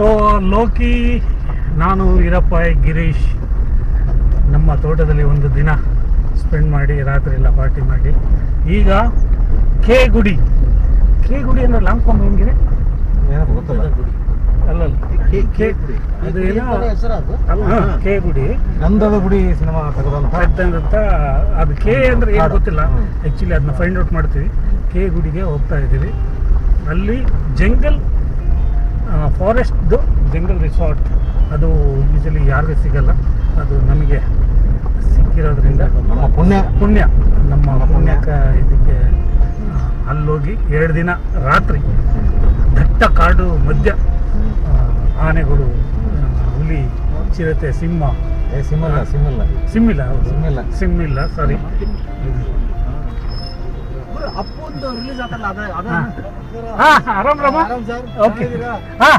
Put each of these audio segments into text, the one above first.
So Loki ನಾನು ವೀರಪ್ಪ ಗಿರೀಶ್ ನಮ್ಮ ತೋಟದಲ್ಲಿ ಒಂದು ದಿನ ಸ್ಪೆಂಡ್ ಮಾಡಿ ರಾತ್ರಿ ಎಲ್ಲ ಪಾರ್ಟಿ ಮಾಡಿ. ಈಗ ಕೆ ಗುಡಿ. ಕೆ ಗುಡಿ ಅಂದ್ರೆ ಲಾಂಗ್ ಫಾರ್ಮ್ ಹೆಂಗಿದೆ? ಕೆ ಗುಡಿ. ನಂದದ ಗುಡಿ ಸಿನಿಮಾ ತೆಗೆದಂತ ಅಂತ ಅದು ಕೆ ಅಂದ್ರೆ ಏನು ಗೊತ್ತಿಲ್ಲ. ಆ್ಯಕ್ಚುಲಿ ಅದನ್ನ ಫೈಂಡ್ ಔಟ್ ಮಾಡ್ತೀವಿ. ಕೆ ಗುಡಿಗೆ ಹೋಗ್ತಾ ಇದ್ದೀವಿ. ಅಲ್ಲಿ ಜಂಗಲ್ ಫಾರೆಸ್ಟ್ದು ಜಂಗಲ್ ರಿಸಾರ್ಟ್ ಅದು ಯೂಶಲಿ ಯಾರಿಗೂ ಸಿಗಲ್ಲ. ಅದು ನಮಗೆ ಸಿಕ್ಕಿರೋದ್ರಿಂದ ನಮ್ಮ ಪುಣ್ಯ. ಪುಣ್ಯ. ನಮ್ಮ ಪುಣ್ಯಕ ಇದಕ್ಕೆ ಅಲ್ಲೋಗಿ ಎರಡು ದಿನ ರಾತ್ರಿ ದಟ್ಟ ಕಾಡು ಮಧ್ಯ ಆನೆಗಳು ಹುಲಿ ಚಿರತೆ ಸಿಂಹ. ಏ ಸಿಮ್ಮಲ್ಲ ಸಿಮ್ಮಿಲ್ಲ. ಸಿಮ್ಮಿಲ್ಲ ಸಾರಿ ಅಪ್ಪೊಂದು ರಿಲೀಸ್ ಆತಲ್ಲ ಅದ ಅದ ಹಾ. ಹಾ ಆರಾಮ್ ರಾಮ? ಆರಾಮ್ ಸರ್. ಓಕೆ ಹಾ.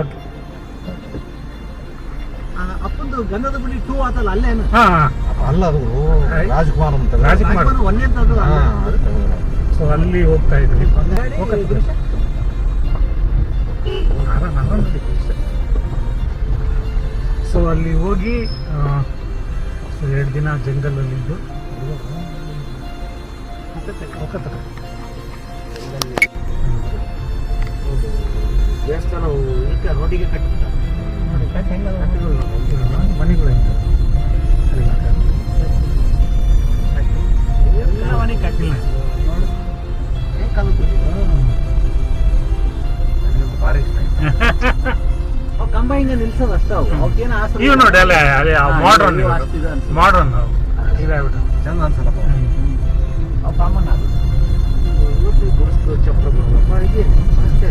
ಓಕೆ ಅಪ್ಪಂದು ಗಂಧದ ಗುಡಿ ಟೂ ಆತಲ್ಲ ಅಲ್ಲೇನು ಹಾ ಅಲ್ಲ ಅದು ರಾಜ್ಕುಮಾರ್ ಅಂತ ರಾಜ್ಕುಮಾರ್. ಒಂದೇ ಅಂತ ಅದು. ಸೊ ಅಲ್ಲಿ ಹೋಗ್ತಾ ಇದ್ವಿ. ಆರಾಮ್ ಸೊ ಅಲ್ಲಿ ಹೋಗಿ ಸೊ ಎರಡು ದಿನ ಜಂಗಲಲ್ಲಿದ್ದು ಈಗ ರೋಡಿಗೆ ಕಟ್ಟಿಬಿಟ್ಟ ನೋಡಿ? ಮನೆಗಳು ಹೆಂಗೆ? ಎಲ್ಲ ಮನೆ ಕಟ್ಟಿಲ್ಲ ನೋಡಿ ಹೆಂಗ್ ಕಲ್ತು ಭಾರಿ ಇಷ್ಟ ಆಯ್ತು. ಅವ್ ಕಂಬ ಹಿಂಗ ನಿಲ್ಸೋದು ಅಷ್ಟ ಅವು ಅವಕ್ಕೇನು ಇವು ನೋಡಿ ಅಲ್ಲೇ ಅದೇ ಮಾಡ್ರನ್ ಇವು. ಮಾಡ್ರನ್ ಇದಾಗ್ಬಿಟ್ಟು ಚಂದ ಅನ್ಸಲ್ಲಪ್ಪ ಅವು ಕಾಮನ್ ಅದು ಗುಡಿಸ್ತು ಅಪ್ಪ ಇದೆ ಅಷ್ಟೇ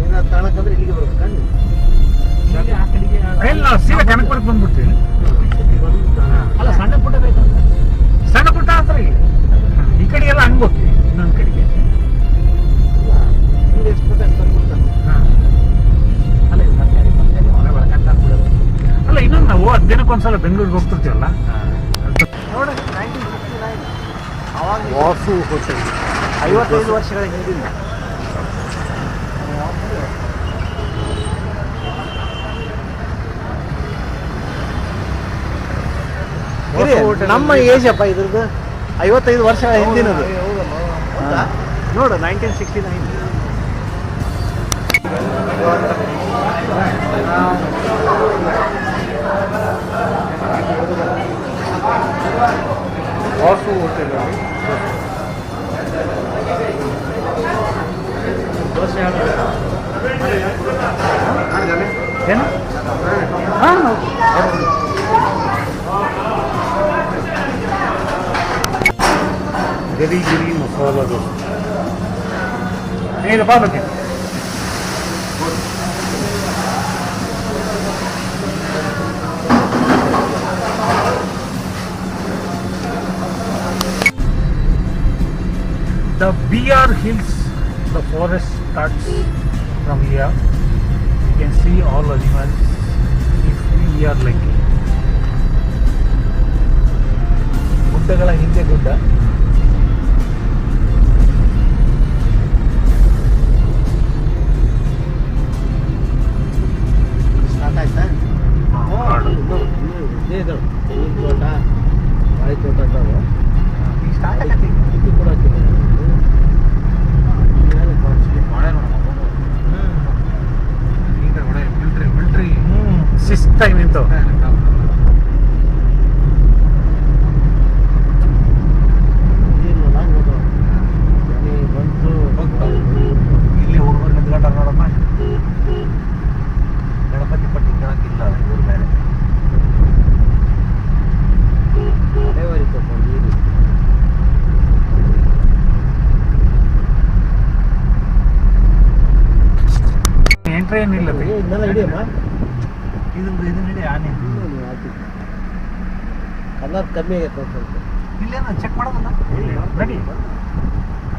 ಏನಾದ್ರು ತಾಳಕ್ಕಂದ್ರೆ ಇಲ್ಲಿಗೆ ಬರ್ಬೇಕಾ ನೀವು ಇಲ್ಲಿ ಆ ಕಡೆಗೆ ಇಲ್ಲ ಸೀದಾ ಕನಕಪುರಕ್ಕೆ ಬಂದ್ಬಿಡ್ತೀವಿ. ಅಲ್ಲ ಸಣ್ಣ ಪುಟ್ಟ ಬೇಕಂತ ಸಣ್ಣ ಪುಟ್ಟ ಹತ್ರ ಈ ಕಡೆ ಎಲ್ಲ ಹಂಗ್ ಹೋಗ್ತೀವಿ ಇನ್ನೊಂದು ಕಡೆಗೆ. ಎಷ್ಟು ಬೇಕಾದ್ರೆ ನಾವು ಸಲ ಬೆಂಗಳೂರಿಗೆ ಹೋಗ್ತಿರ್ತೀವಲ್ಲ ವಾಸು ಹೋಟೆಲ್. ಐವತ್ತೈದು ವರ್ಷಗಳ ಹಿಂದಿನ. ನಮ್ಮ ಏಜ್ ಅಪ್ಪ ಇದ್ರದ್ದು ಐವತ್ತೈದು ವರ್ಷಗಳ ಹಿಂದಿನದು. ನೋಡು nineteen sixty nine Vasu hotel ಏನು ಹಾ ಗರಿ ಗಿರಿ ಮಸಾಲ ದೋಸೆ ಇದು ಬಾಲಕ್ಕೆ The BR Hills, the forest starts from here. You can see all animals if we are lucky. ಗುಡ್ಡಗಳ ಹಿಂದೆ ಗುಡ್ಡ ಸ್ಟಾರ್ಟ್ ಆಯ್ತಾ. ಇದೇ ತೋಟ ಬಾಳೆ ತೋಟ ಸ್ಟಾರ್ಟ್ ಆಗತ್ತೆ ಇದು ಕೂಡ ಶಿಸ್ತಾಗಿ ನಿಂತು. ಕಮ್ಮಿ ಆಗೈತೆ ಸ್ವಲ್ಪ ಇಲ್ಲೇನ ಚೆಕ್ ಮಾಡೋದಲ್ಲ? ನಡಿ.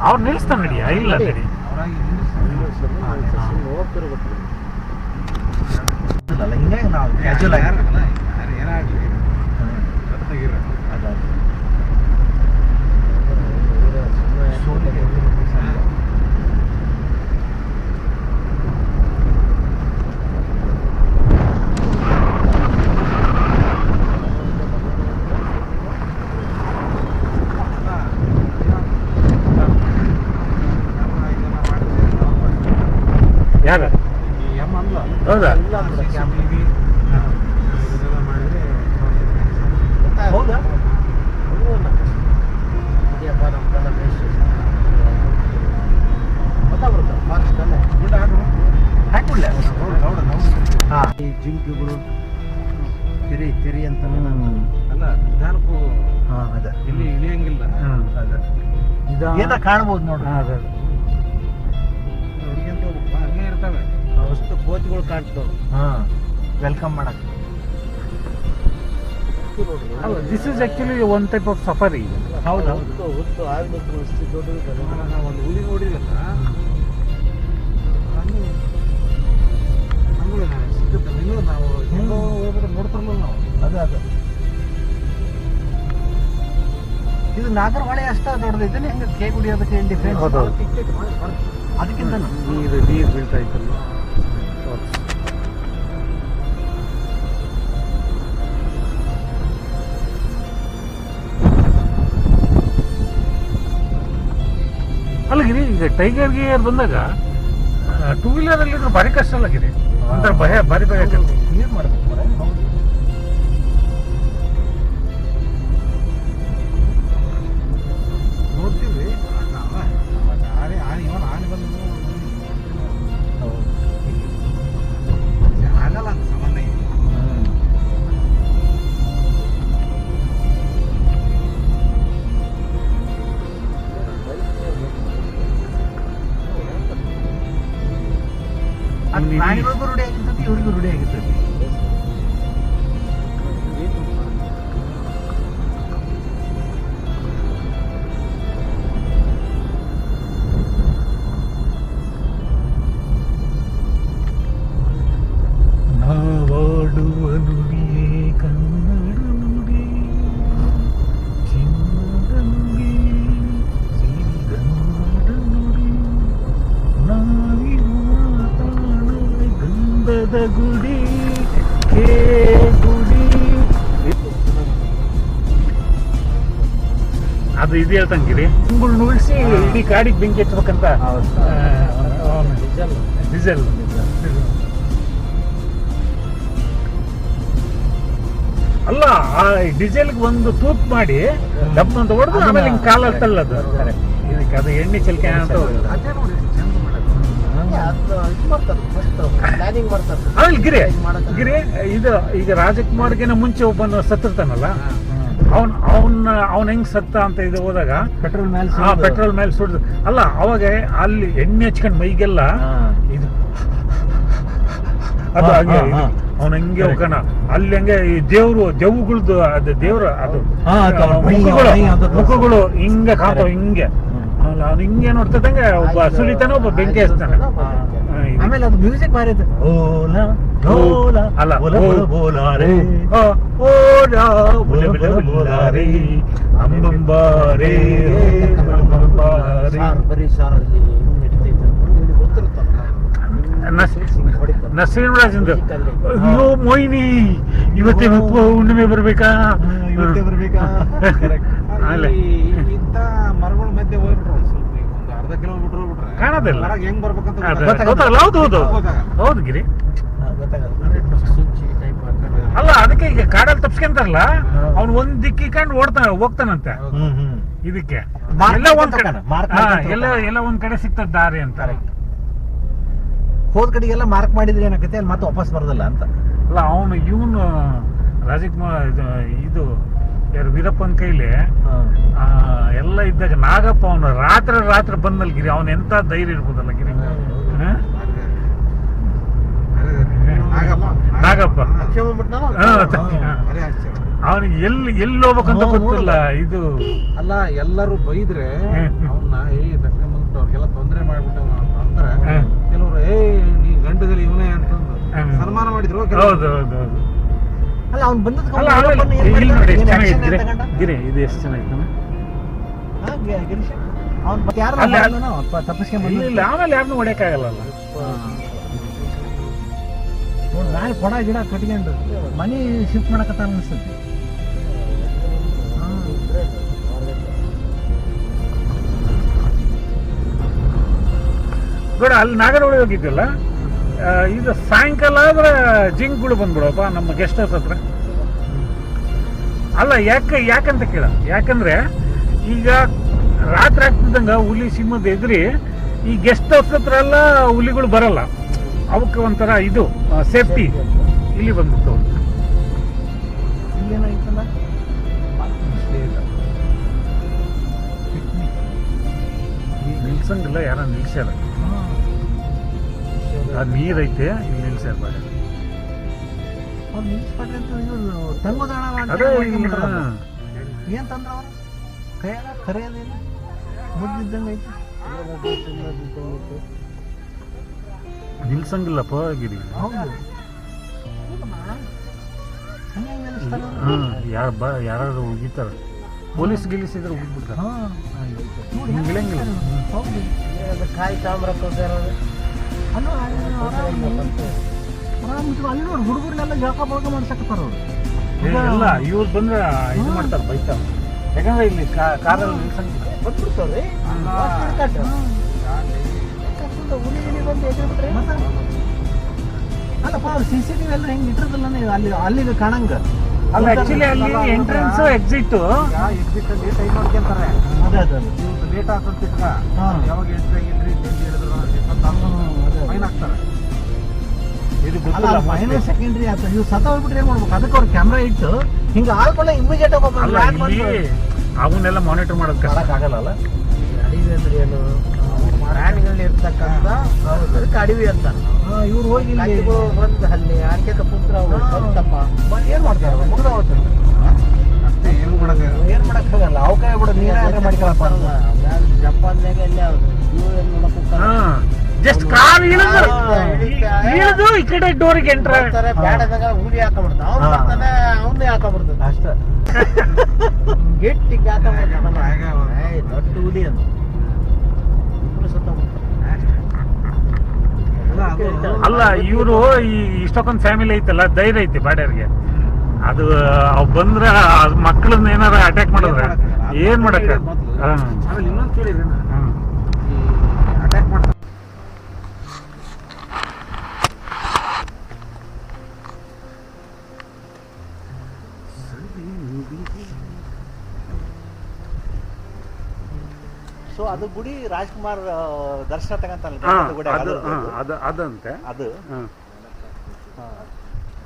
ಅವ್ರು ನಿಲ್ಲಿಸ್ತಾನೆ ನಡಿ. ಇಲ್ಲ ನಡಿ. ಅವರಾಗಿ ಹೋಗ್ತಿರ್ಬೇಕು ನಾವು ಕ್ಯಾಜುವಲ್ ಆಗಿ ಸುಮ್ಮನೆ ಯಾರು? ಹೌದಾ? ಹೌದಾ? ಈ ಜಿಂಕೆಗಳು ತಿರಿ ತಿರಿ ಅಂತ ಅಲ್ಲ ನಿಧಾನಕ್ಕೂ ಹಾಂ ಅದೇ. ಇಲ್ಲಿ ಇಳಿಯಂಗಿಲ್ಲ. ಅದೇ. ಕಾಣ್ಬೋದು ನೋಡ್ರಿ ಅದೇ. ಅಷ್ಟು ಕೋಚ್ಗಳು ಕಾಣ್ತವೆ. ಹಾ. ವೆಲ್ಕಮ್ ಮಾಡಕ್. ಅಲ್ಲ this is actually one type of safari ಹೌದು ಹೊತ್ತು ನಾವು ಒಂದು ಹುಲಿ ನೋಡಿದಲ್ಲ ನಮಗೆ ಸಿಕ್ಕುತ್ತೆ. ಇನ್ನೂ ನಾವು ಹೆಂಗೋ ಹೋಗ್ಬಿಟ್ಟು ನೋಡ್ತಿರ್ಲಿಲ್ಲ ನಾವು. ಅದೇ ಅದೇ. ಇದು ನಾಗರಹೊಳೆ ಅಷ್ಟ ದೊಡ್ಡದೈತೆ ಹೆಂಗ ಕೇ ಕುಡಿಯೋದಕ್ಕೆ ಅದಕ್ಕೆ ಡಿಫ್ರೆನ್ಸ್ ಅದಕ್ಕಿಂತ ನೀರು ನೀರು ಬೀಳ್ತಾ ಇತ್ತಲ್ಲ. ಅಲ್ಲ ಗಿರಿ ಈಗ ಟೈಗರ್ ಗಿಯರ್ ಬಂದಾಗ ಟೂ ವೀಲರ್ ಅಲ್ಲಿ ಭಾರಿ ಕಷ್ಟ ಅಲ್ಲ ಅಂದ್ರೆ ಭಯ, ಭಾರಿ ಭಯ ಕ್ಲಿಯರ್ ಮಾಡ್ಬೇಕು ಅದ್ ಇಲ್ಲಿ- ಪ್ರಾಣಿಗಳಿಗೂ ರೂಢಿ ಆಗಿರ್ತೈತಿ ಇವ್ರಿಗೂ ರೂಢಿ ಆಗಿರ್ತೈತಿ ಅದು ಇದು ಹೇಳ್ತಂಗಿರಿ. ಗುಂಗುಳು ಉಳಿಸಿ ಇಡೀ ಕಾಡಿಗೆ ಬೆಂಕಿ ಹಚ್ಚಬೇಕಂತ. ಡೀಸೆಲ್. ಅಲ್ಲ ಆ ಡೀಸೆಲ್ಗೆ ಒಂದು ತೂತ್ ಮಾಡಿ ಡಬ್ ಅಂತ ಹೊಡೆದು ಆಮೇಲೆ ಹಿಂಗೆ ಕಾಲ ತಳ್ಳದು. Correct. ಇದಕ್ಕೆ ಅದು ಎಣ್ಣೆ ಚಲಿಕೆ ಅಂತ. ಅದೇ ಆಮೇಲೆ ಗಿರಿ ಗಿರಿ ಇದು ಈಗ ರಾಜಕುಮಾರ್ಗಿನ ಮುಂಚೆ ಒಬ್ಬನು ಸತ್ತಿರ್ತಾನಲ್ಲ ಅವನ್ ಅವನ್ ಅವನ್ ಹೆಂಗ್ ಸತ್ತ ಅಂತ ಇದು ಹೋದಾಗ ಪೆಟ್ರೋಲ್ ಮೇಲೆ ಆ ಪೆಟ್ರೋಲ್ ಮೇಲೆ ಸುಡ್ದು. ಅಲ್ಲ ಅವಾಗ ಅಲ್ಲಿ ಎಣ್ಣೆ ಹಚ್ಕೊಂಡ್ ಮೈಗೆಲ್ಲ ಇದು ಅದು ಹಂಗೆ. ಅವನ ಹಂಗೆ ಹೋಗೋಣ ಅಲ್ಲಿ ಹಂಗೆ ಈ ದೇವ್ರು ದೆವ್ವಗಳ್ದು ಅದು ದೇವ್ರ ಅದು. ಮುಖಗಳು ಹಿಂಗ ಕಾಪ ತೋರ್ಸು. ಮುಖಗಳು ಹಿಂಗೆ ಹಿಂಗೆ. ಅವ್ನು ಹಿಂಗೆ ನೋಡ್ತಿದ್ದಂಗೆ ಒಬ್ಬ ಸುಲಿತಾನೆ ಒಬ್ಬ ಬೆಂಕಿ ಹಚ್ತಾನೆ. ಆಮೇಲೆ ಅದು ಮ್ಯೂಸಿಕ್ ಬಾರಿ ಇದೆ ಓಲ ಢೋಲ ಅಲ್ಲ, ಬೋಲ ಓ- ಬೋಲ ಬೋಲಾರೆ ಆ, ಓಡಾ, ಬುಲೆ ಬುಲೆ ಬುಲ್ಲಾರೆ, ಅಂಬಂಬಾರೆ, ಅಂಬಂಬಾರೆ. ಬರೀ ಸಾರಲ್ಲಿ ನಸ್- ನರಸಿಂಹರಾಜಂದು ಅಯ್ಯೋ ಮೊಯ್ನಿ ಇವತ್ತೇ ಹುಣ್ಣಿಮೆ ಬರ್ಬೇಕಾ? ಇವತ್ತೇ ಬರ್ಬೇಕಾ? ಇಂಥ ಮರಗಳ ಮಧ್ಯೆ ಹೋಗ್ಬಿಟ್ರು ಒಂದ್ ಸ್ವಲ್ಪ ಒಂದು ಅರ್ಧ ಕಿಲೋಮೀಟರ್ ಕಾಣೋದಿಲ್ಲ. ಹೆಂಗ್ ಬರ್ಬೇಕಂತ ಗೊತ್ತಾಗಲ್ಲ. ಹೌದು ಹೌದು. ಹೌದು. ಗಿರಿ. ಅಲ್ಲ ಅದಕ್ಕೆ ಈಗ ಕಾಡಲ್ಲಿ ತಪ್ಸ್ಕೊಂತಾರಲ್ಲ. ಅವ್ನು ಒಂದ್ ದಿಕ್ಕಿಕೊಂಡು ಓಡ್ತಾನ ಹೋಗ್ತಾನಂತೆ. ಹೌದು. ಹ್ಮ್ ಹ್ಮ್. ಇದಕ್ಕೆ. ಎಲ್ಲ ಒಂದ್ ಕಡೆ. ಎಲ್ಲ ಎಲ್ಲ ಒಂದ್ ಕಡೆ ಸಿಗ್ತದ ದಾರಿ ಅಂತ. ಹೋದ್ ಕಡೆಗೆಲ್ಲ ಮಾರ್ಕ್ ಮಾಡಿದ್ರೆ ಏನಾಗುತ್ತೆ? ಅಲ್ಲಿ ಮತ್ತೆ ವಾಪಸ್ ಬರೋದಿಲ್ಲ ಅಂತ. ಅಲ್ಲ ಅವನು ಇವನು ರಾಜಕುಮಾರ್ ಇದು ಇದು ಯಾರು ವೀರಪ್ಪನ ಕೈಲಿ ನಾಗಪ್ಪ ಅವನು ರಾತ್ರಿ ರಾತ್ರಿ ಬಂದಲ್ಲಿ ಗಿರಿ ಅವನ ಎಂತ ಧೈರ್ಯ ಇರ್ಬೋದಲ್ಲ ಗಿರಿ? ನಾಗಪ್ಪ. ಅವನಿಗೆ ಎಲ್ಲಿ ಎಲ್ಲಿ ಹೋಗ್ಬೇಕಂತ ಗೊತ್ತಿಲ್ಲ ಇದು. ಅಲ್ಲ ಎಲ್ಲರೂ ಬೈದ್ರೆ. ಅವನ್ನ ಏ ದಕ್ಷಿಣ ಬಂದ್ಬಿಟ್ಟು ಅವ್ರಿಗೆಲ್ಲ ತೊಂದರೆ ಮಾಡ್ಬಿಟ್ಟು ಅಂತಾರೆ. ಕೆಲವರು ಏ ನೀ ಗಂಡದಲ್ಲಿ ಇವನೇ ಅಂತಂದು ಸನ್ಮಾನ ಮಾಡಿದ್ರು ಹೌದು ಹೌದು ಹೌದು. ಅಲ್ಲ ಅವ್ನು ಬಂದದ್ದು ಗಿರಿ ಇದು ಎಷ್ಟು ಚೆನ್ನಾಗಿದೆ. ಇಲ್ಲ ಆಮೇಲೆ ಯಾರನ್ನೂ ಹೊಡೆಯಕ್ಕಾಗಲ್ಲ. ನೋಡಿ ಮ್ಯಾಲೆ ಕೊಡ ಗಿಡ ಕಟ್ಕೊಂಡು. ಮನಿ ಶಿಫ್ಟ್ ಮಾಡಕತ್ತ ಅನಿಸ್ತೈತಿ. ಬೇಡ ಅಲ್ಲಿ ನಾಗರಹೊಳೆ ಹೋಗಿದ್ದಿಲ್ಲ? ಇದು ಸಾಯಂಕಾಲ ಆದ್ರೆ ಜಿಂಕ್ಗಳು ಬಂದ್ಬಿಡಪ್ಪ ನಮ್ಮ ಗೆಸ್ಟ್ ಹೌಸ್ ಹತ್ರ. ಅಲ್ಲ ಯಾಕೆ ಯಾಕಂತ ಕೇಳ. ಯಾಕಂದ್ರೆ ಈಗ ರಾತ್ರಿ ಆಗ್ತಿದ್ದಂಗ ಹುಲಿ ಸಿಂಹದ ಎದುರಿ ಈ ಗೆಸ್ಟ್ ಹೌಸ್ ಹತ್ರ ಎಲ್ಲ ಹುಲಿಗಳು ಬರಲ್ಲ. ಅವಕ್ಕೆ ಒಂಥರ ಇದು ಸೇಫ್ಟಿ ಇಲ್ಲಿ ಬಂದ್ಬಿಟ್ಟು ನಿಲ್ಸಂಗಿಲ್ಲ ಯಾರ ನಿಲ್ಸ್ಯಾರ. ಆ ನೀರೈತೆ ಇಲ್ಲಿ ನಿಲ್ಸ್ಯಾರ ಅದೇ ಏನ್ ತಂದ್ರ ಕೈಯಾಗ ಕರೆಯೋದಿಲ್ಲ ಮುದ್ದಿದ್ದಂಗೆ ಐತಿ. ನಿಲ್ಸಂಗಿಲ್ಲಪ್ಪ ಗಿರಿ. ಹೌದು. ಯಾರ ಬ ಯಾರು ಉಗಿತಾರ ಪೊಲೀಸ್ ಗಿಲೀಸ್ ಇದ್ರೆ ಉಗಿದ್ಬಿಡ್ತಾರ ಹಾ. ನೋಡಿ ಹಿಂಗ್ ಇಳಂಗಿಲ್ಲ. ಹೌದು. ಕಾಯಿ ತಾಮ್ರ ಅಲ್ಲ ಅಲ್ಲಿ ನೋಡಿ ಹುಡುಗರನ್ನೆಲ್ಲ ಜಾಕ ಬಳಕೆ ಮಾಡ್ಸಕ್ತಾರ ಅವ್ರು. ಇಲ್ಲ ಇವ್ರು ಬಂದ್ರೆ ಇದು ಮಾಡ್ತಾರೆ ಬೈತಾರ. ಯಾಕಂದ್ರೆ ಇಲ್ಲಿ ಕಾ- ಕಾರಲ್ಲಿ ನಿಲ್ಸಂಗಿಲ್ಲ. ಬಂದ್ಬಿಡ್ತಾವ್ರಿ? ಬಂದು ಎದ್ಬಿಟ್ರೆ ಅಲ್ಲಪ್ಪ ಅವ್ರು ಸಿ ಸಿ ಟಿವಿ ಎಲ್ಲ ಹೆಂಗ್ ಇಟ್ಟಿರೋದಿಲ್ಲ ಅಲ್ಲಿ ಅಲ್ಲಿಗೆ ಕಾಣಂಗ? ಅಲ್ಲ ಆಕ್ಚುಲಿ ಅಲ್ಲಿ ಎಂಟ್ರೆನ್ಸ್ ಎಕ್ಸಿಟ್ ಎಕ್ಸಿಟ್ ಲೇಟ್ ಆಗಿ ನೋಡ್ಕೊಂತಾರೆ. ಅದೇ ಅದು ಅದೇ. ಇವ್ರು ಲೇಟ್ ಆಗ್ತಂತಿಕ್ಕ ಹಾ. ಯಾವಾಗ ಎಂಟ್ರಿ ಆಗಿದ್ರಿ ಹೇಳಿದ್ರು ಫೈನ್ ಹಾಕ್ತಾರೆ ಫೈನಲ್ ಸೆಕೆಂಡ್ರಿ ಆತ ಇವ್ ಸತ ಹೋಗ್ಬಿಟ್ರೆ ಏನ್ ಮಾಡ್ಬೇಕು? ಅದಕ್ಕೆ ಅವ್ರ ಕ್ಯಾಮ್ರಾ ಇಟ್ಟು ಹಿಂಗ ಆಳ್ಕೊಳ್ಳ ಇಮಿಡಿಯೇಟ್ ಇಲ್ಲಿ ಅವನ್ನೆಲ್ಲ ಮಾನಿಟರ್ ಮಾಡೋದು ಕಷ್ಟ. ಆಗಲ್ಲ ಅಲ್ಲ? ಅಡವಿ ಅಂದ್ರೆ ಏನು? ಪ್ರಾಣಿಗಳು ಇರ್ತಕ್ಕಂಥ ಅದಕ್ಕೆ ಅಡವಿ ಅಂತ ಇವ್ರು ಹೋಗಿ ಬಂದು ಅಲ್ಲಿ ಆರ್ಕೆಕ ಪುತ್ರ. ಬಂತಪ್ಪ ಬಂದ್ ಏನ್ ಮಾಡ್ತಾರೆ ಮುಗ್ದ ಹೋಗ್ತಾರೆ ಅಷ್ಟೇ ಏನು ಮಾಡಕ್ಕೆ ಏನ್ ಮಾಡಕ್ಕಾಗಲ್ಲ ಆಗಲ್ಲ. ಅವ್ ನೀರ ಬಿಡು ನೀನೇ ಮಾಡ್ಕೊಳಪ್ಪ ಅಂತ. ಜಪಾನ್ಯಾಗ ಎಲ್ಲಿ ಯಾವ್ದು? ಇವು ಏನ್ ಮಾಡಕ್ಕೆ ಜಸ್ಟ್ ಕಾರ್ ಇಳಿದು. ಇಳಿದು ಈ ಕಡೆ ಡೋರಿಗೆ ಎಂಟ್ರ ಬ್ಯಾಡದಾಗ ಹುಲಿ ಹಾಕೊಂಡ್ಬಿಡ್ತಾನೆ ಅವ್ನು. ಬರ್ತಾನೆ ಅವನ್ನೇ ಹಾಕೊಂಡ್ಬಿಡ್ತಾನೆ. ಅಷ್ಟ. ಗೆಟ್ಟಿಗೆ ಹಾಕೊಂಡ್ಬಿಡ್ತಾನೆ. ದೊಡ್ಡ ಹುಲಿ ಅಂತ ಅಲ್ಲ ಇವರು ಈ ಇಷ್ಟೊಂದ್ ಫ್ಯಾಮಿಲಿ ಐತಲ್ಲ ಧೈರ್ಯ ಐತಿ ಬಾಡ್ಯಾರಿಗೆ ಅದು ಅವ್ ಬಂದ್ರ ಅದ್ ಮಕ್ಕಳನ್ನ ಏನಾರ ಅಟ್ಯಾಕ್ ಮಾಡಿದ್ರೆ? ಏನ್ ಮಾಡಕ್ಕ. ಅಟ್ಯಾಕ್ ಮಾಡ್ತಾರೆ ಸೊ ಅದು ಗುಡಿ ರಾಜ್ಕುಮಾರ್ ದರ್ಶನ ತಗಂತ ಗುಡಿ ಅದು ಅದು ಅದಂತೆ. ಅದು.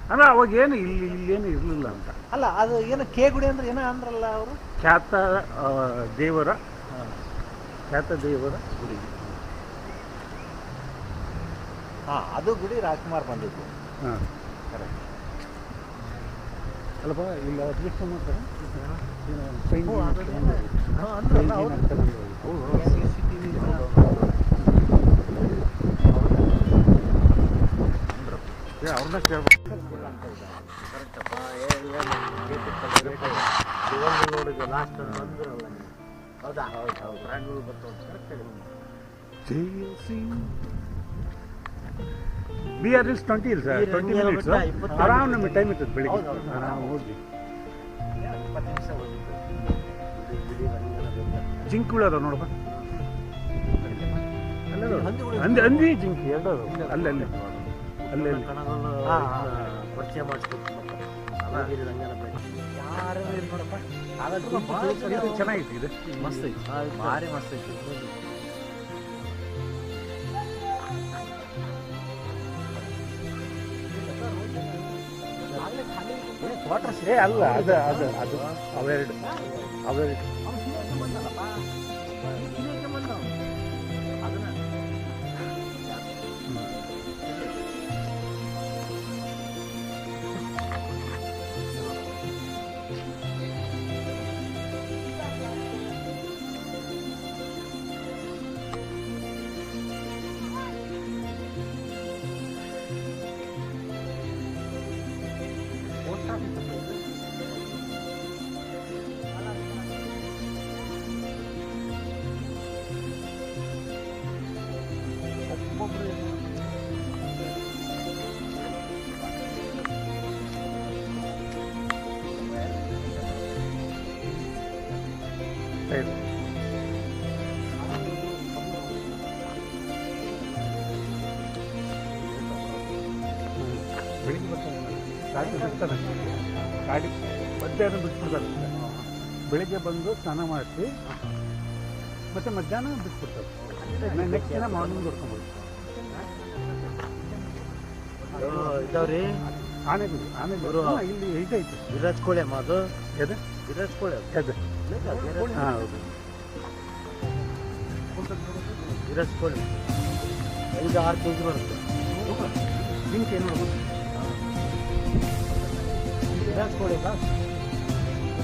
ಅಲ್ಲ ಅವಾಗ ಏನು ಇಲ್ಲಿ ಇಲ್ಲೇನು ಇರಲಿಲ್ಲ ಅಂತ. ಅಲ್ಲ ಅದು ಏನು ಕೆ ಗುಡಿ ಅಂದ್ರೆ ಏನೋ ಅಂದ್ರಲ್ಲ ಅವರು? ಖ್ಯಾತ ದೇವರ. ಖ್ಯಾತ ದೇವರ ಗುಡಿ. ಹಾ ಅದು ಗುಡಿ ರಾಜ್ಕುಮಾರ್ ಬಂದಿದ್ದು. ಹಾ. ಕರೆಕ್ಟ್ ಅಲ್ಲಪ್ಪ ಇಲ್ಲ ಅಡ್ಜಸ್ಟ್ ಮಾಡ್ತಾರೆ ಅವ್ರನ್ನ ಕೇಳ್ಬೇಕು ನೋಡಿದ್ವಿ ಲಾಸ್ಟ್ ಬಂದ್ರಲ್ಲ ಹೌದಾ. ಹೌದು ಹೌದು ಪ್ರಾಣಿಗಳು ಬರ್ತಾವೆ ಬಿ ಆರ್ ಇಲ್ಸ್ ಟ್ವೆಂಟಿ ಇಲ್ಸ್ ಸರ್ ಟ್ವೆಂಟಿ ಮಿನಿಟ್ಸ್ ಆರಾಮ್ ನಮಗೆ ಟೈಮ್ ಇರ್ತದೆ ಬೆಳಿಗ್ಗೆ. ಆರಾಮ್ ಹೋಗಿ ಇಪ್ಪತ್ತು ನಿಮಿಷ ಹೋಗಿದ್ದು ಜಿಂಕಿ ಅದಾವ ನೋಡಪ್ಪ ಅಂದಿ ಹಂದಿ ಹಂದಿ ಜಿಂಕಿ ಎರಡು ಅಲ್ಲಿ ಅಲ್ಲೇ ಅಲ್ಲೇ. ಪರಿಚಯ ಮಾಡಿಸ್ಬೇಕು ಚೆನ್ನಾಗಿತ್ತು ಇದು. ಮಸ್ತ್ ಐತಿ ಭಾರಿ ಮಸ್ತ್ ಐತಿ ಕ್ವಾರ್ಟರ್ಸ್ ಏ ಅಲ್ಲ ಅದು ಅದು ಅದು ಅವೆರಡು ಅವೆರಡು. ಮಧ್ಯಾಹ್ನ ಬಿಟ್ಬಿಡ್ತಾರೆ. ಬೆಳಿಗ್ಗೆ ಬಂದು ಸ್ನಾನ ಮಾಡಿಸಿ ಮತ್ತೆ ಮಧ್ಯಾಹ್ನ ಬಿಟ್ಬಿಡ್ತಾರೆ. ನೆಕ್ಸ್ಟ್ ದಿನ ಮಾರ್ನಿಂಗ್ ಹೊಡ್ಕೊಂಬೋದು ಇದಾವ್ರಿ? ಆನೆ ಆನೆ ಬರೋ ಇಲ್ಲಿ ಇದೈತೆ ವಿರಾಜ್ ಕೋಳಿ ಅಮ್ಮ ಅದು? ಎದು? ವಿರಾಜ್ ಕೋಳಿ. ಎದು. ಹಾಂ ಹೌದು. ವಿರಾಜ್ ಕೋಳಿ. ಐದು ಆರು ಕೆ ಜಿ ಬರುತ್ತೆ. ಜಿಂಕ್ ಏನು ವಿರಾಜ್ ಕೋಳಿ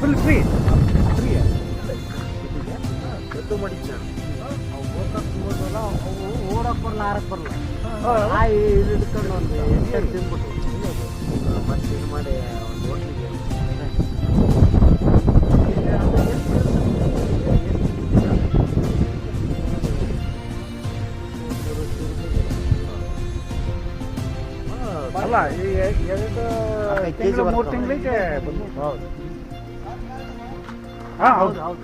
ಫುಲ್ ಫ್ರೀ ಫ್ರೀ ಎದ್ದು ಮಾಡಿದ್ದ ಅವು ಗೋಕಾಕ್ ತುಂಬೋದಲ್ಲ ಅವು ಓಡಕ್ ಬರಲ್ಲ ಆರಕ್ ಬರಲ್ಲ ಹಾ. ಆಯ್ ಇದು ಹಿಡ್ಕೊಂಡು ಒಂದು ಎಂಟು ತಿಂದ್ಬಿಟ್ಟು ಮತ್ತೆ ಇದು ಮಾಡಿ ಒಂದು ಹೋಟ್ಲಿಗೆ ಅಲ್ಲ ಈ ಎ- ಎರಡು ತಿಂಗಳು ಮೂರು ಬರ್ತವೆ. ತಿಂಗಳಿಗೆ ಬಂದು ಹೌದು. ಹಾಂ ಹೌದು ಹೌದು.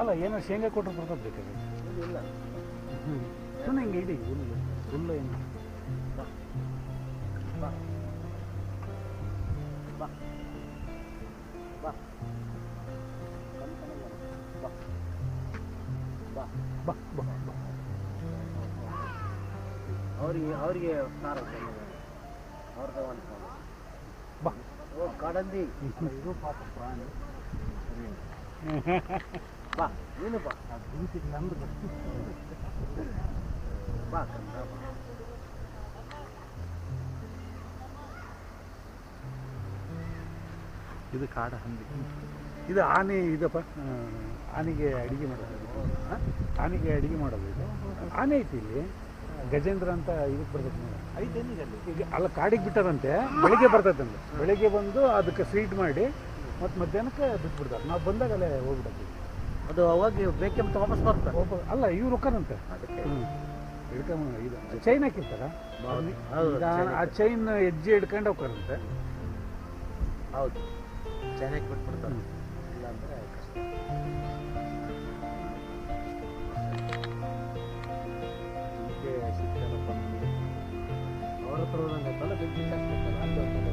ಅಲ್ಲ ಏನೋ ಶೇಂಗಾ ಕೊಟ್ಟರು ಬರ್ತದೆ ಬೇಕಾದ್ರೆ. ಸುಮ್ಮನೆ ಹಿಂಗೆ ಇಡಿ. ಹುಲ್ಲು ಹುಲ್ಲು ಏನು ಬಾ ಬಾ ಬಾ ಬಾ ಬಾ ಬಾ ಬಾ ಬಾ ಅವ್ರಿಗೆ ಅವ್ರಿಗೆ ಕಾರ ಅವ್ರದ್ದು ಒಂದು ಬಾ ಓ ಕಾಡಂದಿ ಇದು ಪಾಪ ಪ್ರಾಣಿ ಬಾ ನೀನು ಬಾ ಬಾ ಕಂದ ಬಾ ಇದು ಕಾಡ ಹಂದಿ. ಇದು ಆನೆ ಇದಪ್ಪ ಆನೆಗೆ ಅಡಿಗೆ ಮಾಡೋದು? ಆನೆಗೆ ಅಡಿಗೆ ಮಾಡೋದು ಇದು ಆನೆ ಐತಿ ಇಲ್ಲಿ. ಗಜೇಂದ್ರ ಅಂತ ಇದಕ್ಕೆ ಬರ್ಬೇಕು ನೋಡಿ. ಈಗ ಅಲ್ಲ ಕಾಡಿಗೆ ಬಿಟ್ಟಾರಂತೆ ಬೆಳಿಗ್ಗೆ ಬರ್ತೈತಂತೆ ಬೆಳಿಗ್ಗೆ ಬಂದು ಅದಕ್ಕೆ ಸ್ವೀಟ್ ಮಾಡಿ ಮತ್ತು ಮಧ್ಯಾಹ್ನಕ್ಕೆ ಬಿಟ್ಬಿಡ್ತಾರೆ. ನಾವು ಬಂದಾಗ ಅಲ್ಲೇ ಹೋಗ್ಬಿಡತ್ತೀವಿ ಅದು ಅವಾಗ ಬೇಕೆಂತ ವಾಪಸ್ ಬರ್ತಾರೆ ಅಲ್ಲ ಇವ್ರು ರೊಕ್ಕನಂತೆ ಇದು ಚೈನ್ ಹಾಕಿರ್ತಾರ. ಆ ಚೈನ್ ಹೆಜ್ಜೆ ಹಿಡ್ಕೊಂಡು ಹೋಗ್ತಾರಂತೆ ಹೌದು. ಚೆನ್ನಾಗಿ ಬಿಟ್ಬಿಡ್ತಾರೆ ಇಲ್ಲಾಂದರೆ ಕಷ್ಟ ಹೀಗೆ ಅವ್ರ ಹತ್ರ ನಂಗೆ ಬಿಟ್ಟು ಕಷ್ಟ